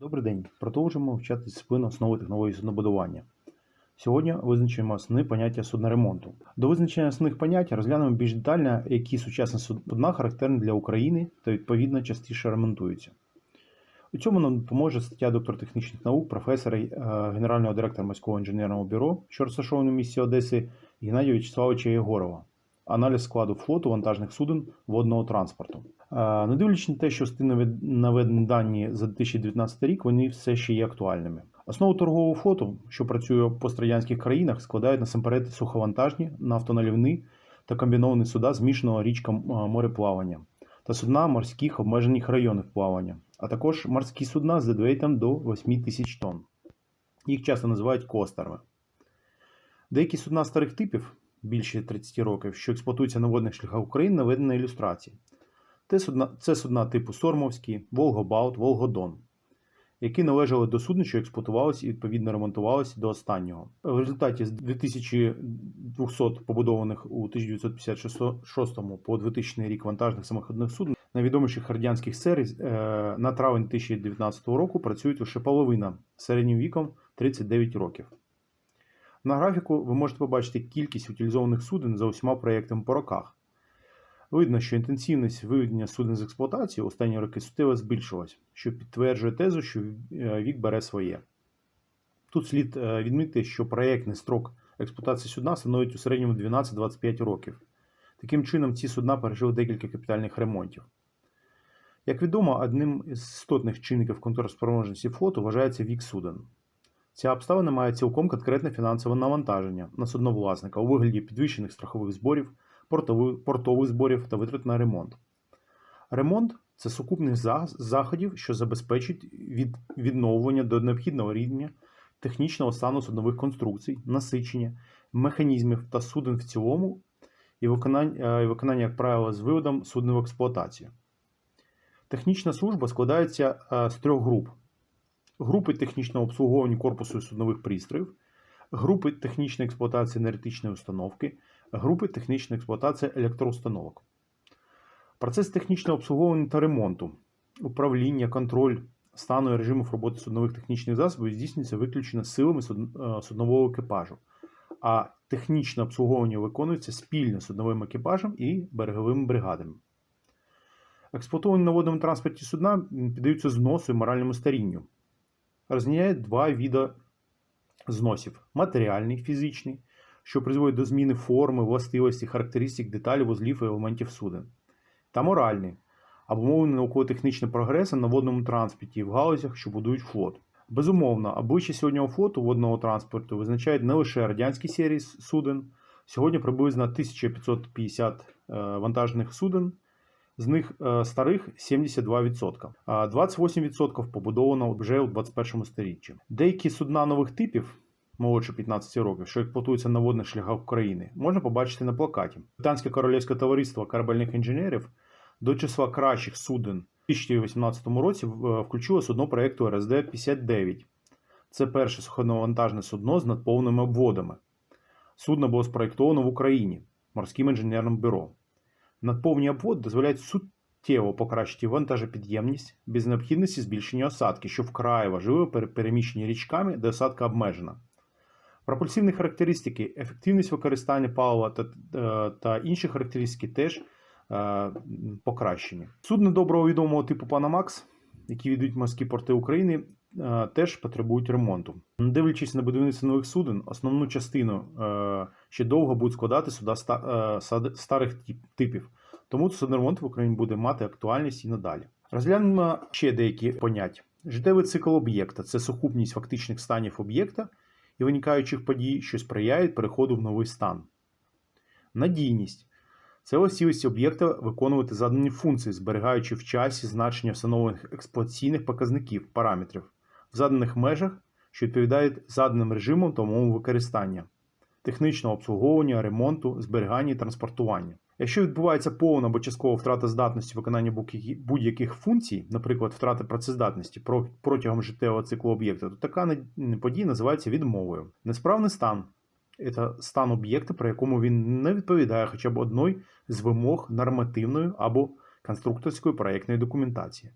Добрий день. Продовжуємо вивчати дисциплину основи технології суднобудування. Сьогодні визначимо основні поняття судноремонту. До визначення основних понять розглянемо більш детально, які сучасні судна характерні для України та відповідно частіше ремонтуються. У цьому нам допоможе стаття доктор технічних наук, професора е, генерального директора морського інженерного бюро, що розташований в місті Одеси, Геннадія Вячеславовича Єгорова. Аналіз складу флоту вантажних суден водного транспорту. Е, Не дивлячись на те, що наведені дані за 2019 рік, вони все ще є актуальними. Основу торгового флоту, що працює в пострадянських країнах, складають насамперед суховантажні, нафтоналивні та комбіновані суда змішаного річка мореплавання та судна морських обмежених районів плавання, а також морські судна з дедвейтом до 8 тисяч тонн. Їх часто називають костерами. Деякі судна старих типів, більше 30 років, що експлуатуються на водних шляхах України, наведені на ілюстрації. Це судна, це судна типу Сормовський, Волгобалт, Волгодон, які належали до судна, що експлуатувалися і відповідно ремонтувалися до останнього. В результаті з 2200 побудованих у 1956 по 2000 рік вантажних самоходних суден найвідоміших радянських серій е, на травень 2019 року працюють лише половина середнім віком 39 років. На графіку ви можете побачити кількість утилізованих суден за усіма проєктами по роках. Видно, що інтенсивність виведення суден з експлуатації останні роки суттєво збільшилась, що підтверджує тезу, що е, вік бере своє. Тут слід е, відмітити, що проєктний строк експлуатації судна становить у середньому 12-25 років. Таким чином, ці судна пережили декілька капітальних ремонтів. Як відомо, одним із істотних чинників контрспроможності флоту вважається вік суден. Ця обставина має цілком конкретне фінансове навантаження на судновласника у вигляді підвищених страхових зборів, портових, зборів та витрат на ремонт. Ремонт це сукупність заходів, що забезпечить від відновлення до необхідного рівня технічного стану суднових конструкцій, насичення, механізмів та суден в цілому і виконання, і виконання як правило, з виводом судна в експлуатацію. Технічна служба складається е, з трьох груп: групи технічного обслуговування корпусу суднових пристроїв, групи технічної експлуатації енергетичної установки, групи технічної експлуатації електроустановок. Процес технічного обслуговування та ремонту, управління, контроль стану і режимів роботи суднових технічних засобів здійснюється виключно силами е, суднового екіпажу, а технічне обслуговування виконується спільно судновим екіпажем і береговими бригадами. Експлуатовані на водному транспорті судна піддаються зносу і моральному старінню. Розрізняють два види зносів: матеріальний, фізичний, що призводить до зміни форми, властивості, характеристик, деталей, вузлів і елементів суден, та моральний, обумовлений науково-технічним прогресом на водному транспорті і в галузях, що будують флот. Безумовно, обличчя сьогоднішнього флоту водного транспорту визначають не лише радянські серії суден. Сьогодні приблизно 1550 е, вантажних суден, з них е, старих 72%, а 28% побудовано вже у 21 сторіччі. Деякі судна нових типів, молодше 15 років, що експлуатуються на водних шляхах України, можна побачити на плакаті. Британське королівське товариство корабельних інженерів до числа кращих суден у 2018 році е, включило судно проєкту РСД-59. Це перше суховантажне судно з надповними обводами. Судно було спроєктовано в Україні морським інженерним бюро. Надповні обводи дозволяють суттєво покращити вантажопідємність без необхідності збільшення осадки, що вкрай важливо при переміщенні річками, де осадка обмежена. Пропульсивні характеристики, ефективність використання палива та, е, та інші характеристики теж е, покращені. Судна доброго відомого типу Panamax, які віддають морські порти України, теж потребують ремонту. Дивлячись на будівництво нових суден, основну частину е, ще довго будуть складати суда е, старих типів. Тому судноремонт в Україні буде мати актуальність і надалі. Розглянемо ще деякі поняття. Життєвий цикл об'єкта це сукупність фактичних станів об'єкта і виникаючих подій, що сприяють переходу в новий стан. Надійність це властивість об'єкта виконувати задані функції, зберігаючи в часі значення встановлених експлуатаційних показників параметрів в заданих межах, що відповідають заданим режимам та умовам використання, технічного обслуговування, ремонту, зберігання і транспортування. Якщо відбувається повна або часткова втрата здатності виконання будь-яких функцій, наприклад, втрата працездатності протягом життєвого циклу об'єкта, то така подія називається відмовою. Несправний стан це стан об'єкта, при якому він не відповідає хоча б одної з вимог нормативної або конструкторської проєктної документації.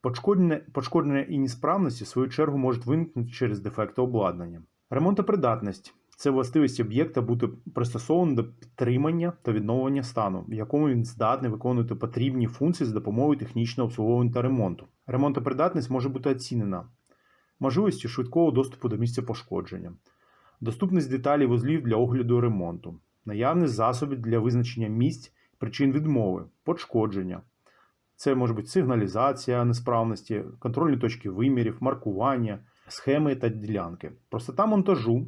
Пошкодження, і несправності, в свою чергу, можуть виникнути через дефекти обладнання. Ремонтопридатність це властивість об'єкта бути пристосованим до підтримання та відновлення стану, в якому він здатний виконувати потрібні функції з допомогою технічного обслуговування та ремонту. Ремонтопридатність може бути оцінена можливістю швидкого доступу до місця пошкодження, доступність деталей вузлів для огляду ремонту, наявність засобів для визначення місць причин відмови, пошкодження. Це може бути сигналізація несправності, контрольні точки вимірів, маркування, схеми та ділянки, простота монтажу,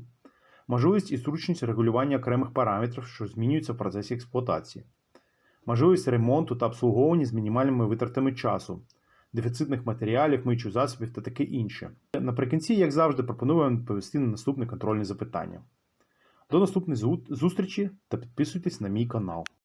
можливість і зручність регулювання окремих параметрів, що змінюються в процесі експлуатації, можливість ремонту та обслуговування з мінімальними витратами часу, дефіцитних матеріалів, миючу засобів та таке інше. Наприкінці, як завжди, пропоную вам відповісти на наступне контрольне запитання. До наступної зустрічі та підписуйтесь на мій канал.